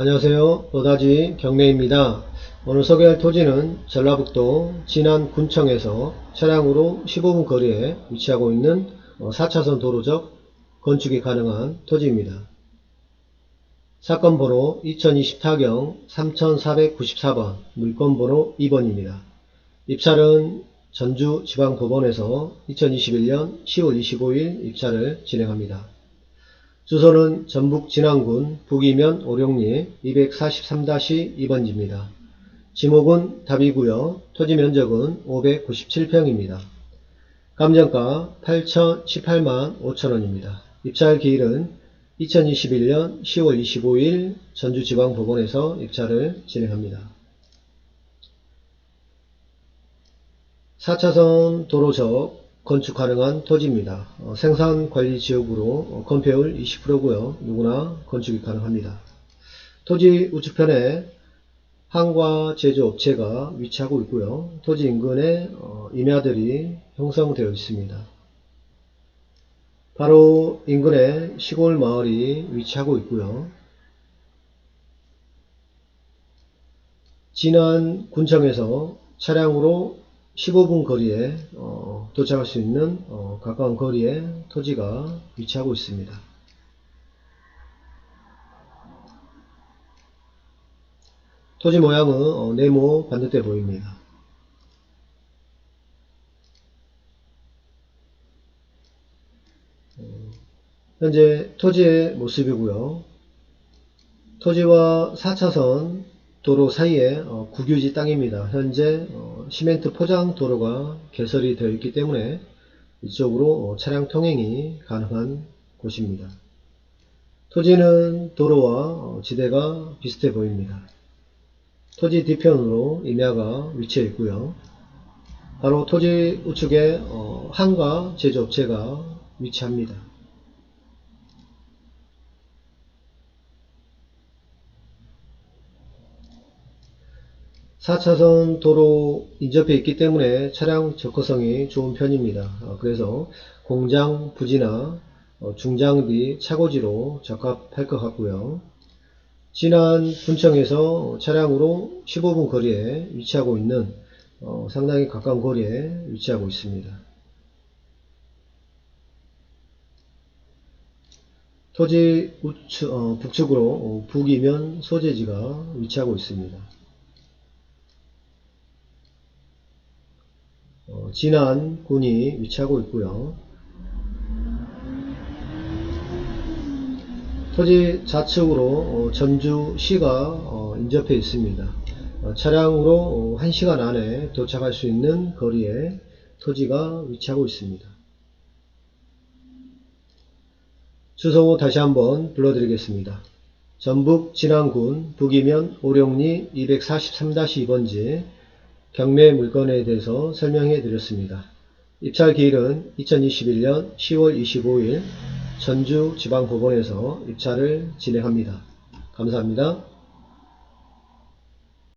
안녕하세요. 노다지 경매입니다. 오늘 소개할 토지는 전라북도 진안 군청에서 차량으로 15분 거리에 위치하고 있는 어, 4차선 도로적 건축이 가능한 토지입니다. 사건 번호 2024경 3494번 물건 번호 2번입니다. 입찰은 전주지방법원에서 2021년 10월 25일 입찰을 진행합니다. 주소는 전북 진안군 북이면 오룡리 243-2번지입니다. 지목은 답이고요. 토지 면적은 597평입니다. 감정가 8,018만 5천원입니다. 입찰 기일은 2021년 10월 25일 전주지방법원에서 입찰을 진행합니다. 4차선 도로적 건축 가능한 토지입니다. 어, 생산 관리 지역으로 어, 건폐율 20%고요. 누구나 건축이 가능합니다. 토지 우측편에 항과 제조업체가 위치하고 있고요. 토지 인근에 어, 임야들이 형성되어 있습니다. 바로 인근에 시골 마을이 위치하고 있고요. 진안 군청에서 차량으로 15분 거리에 어, 도착할 수 있는 어, 가까운 거리에 토지가 위치하고 있습니다. 토지 모양은 어, 네모 반듯해 보입니다. 어, 현재 토지의 모습이고요. 토지와 4차선 도로 사이에 어, 국유지 땅입니다. 현재 어, 시멘트 포장 도로가 개설이 되어 있기 때문에 이쪽으로 어, 차량 통행이 가능한 곳입니다. 토지는 도로와 어, 지대가 비슷해 보입니다. 토지 뒤편으로 임야가 위치해 있고요. 바로 토지 우측에 어, 한가 제조업체가 위치합니다. 4차선 도로 인접해 있기 때문에 차량 접근성이 좋은 편입니다. 어, 그래서 공장 부지나 어, 중장비 차고지로 적합할 것 같고요. 진안 군청에서 차량으로 15분 거리에 위치하고 있는 어, 상당히 가까운 거리에 위치하고 있습니다. 토지 우측, 어, 북측으로 어, 북이면 소재지가 위치하고 있습니다. 어, 진안 군이 위치하고 있고요. 토지 좌측으로 어, 전주시가 어, 인접해 있습니다. 어, 차량으로 1시간 안에 도착할 수 있는 거리에 토지가 위치하고 있습니다. 주소 다시 한번 불러드리겠습니다. 전북 진안군 북이면 오룡리 243-2번지 경매 물건에 대해서 설명해 드렸습니다. 입찰 기일은 2021년 10월 25일 전주 지방법원에서 입찰을 진행합니다. 감사합니다.